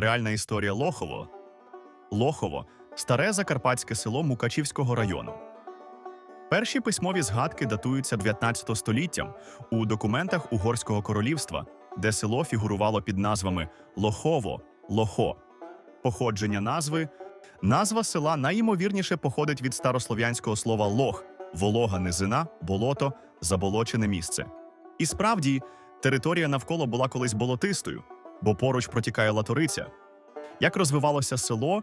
Реальна історія Лохово. Лохово старе закарпатське село Мукачівського району. Перші письмові згадки датуються 19 століттям у документах Угорського королівства, де село фігурувало під назвами Лохово, Лохо. Походження назви назва села найімовірніше походить від старослов'янського слова лох волога низина, болото, заболочене місце. І справді, територія навколо була колись болотистою, бо поруч протікає латориця. Як розвивалося село,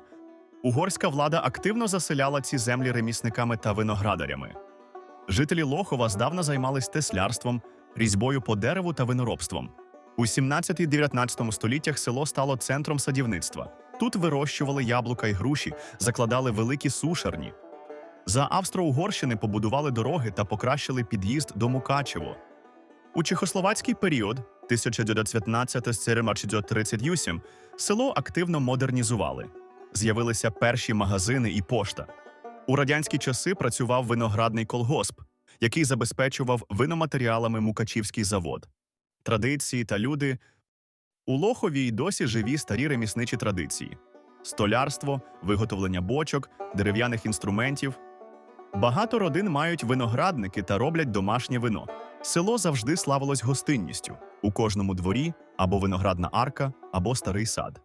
угорська влада активно заселяла ці землі ремісниками та виноградарями. Жителі Лохова здавна займались теслярством, різьбою по дереву та виноробством. У 17-19 століттях село стало центром садівництва. Тут вирощували яблука й груші, закладали великі сушарні. За Австро-Угорщини побудували дороги та покращили під'їзд до Мукачево. У чехословацький період 1919-1938 село активно модернізували. З'явилися перші магазини і пошта. У радянські часи працював виноградний колгосп, який забезпечував виноматеріалами Мукачівський завод. Традиції та люди у Лохові й досі живі старі ремісничі традиції: столярство, виготовлення бочок, дерев'яних інструментів. Багато родин мають виноградники та роблять домашнє вино. Село завжди славилось гостинністю у кожному дворі або виноградна арка, або старий сад.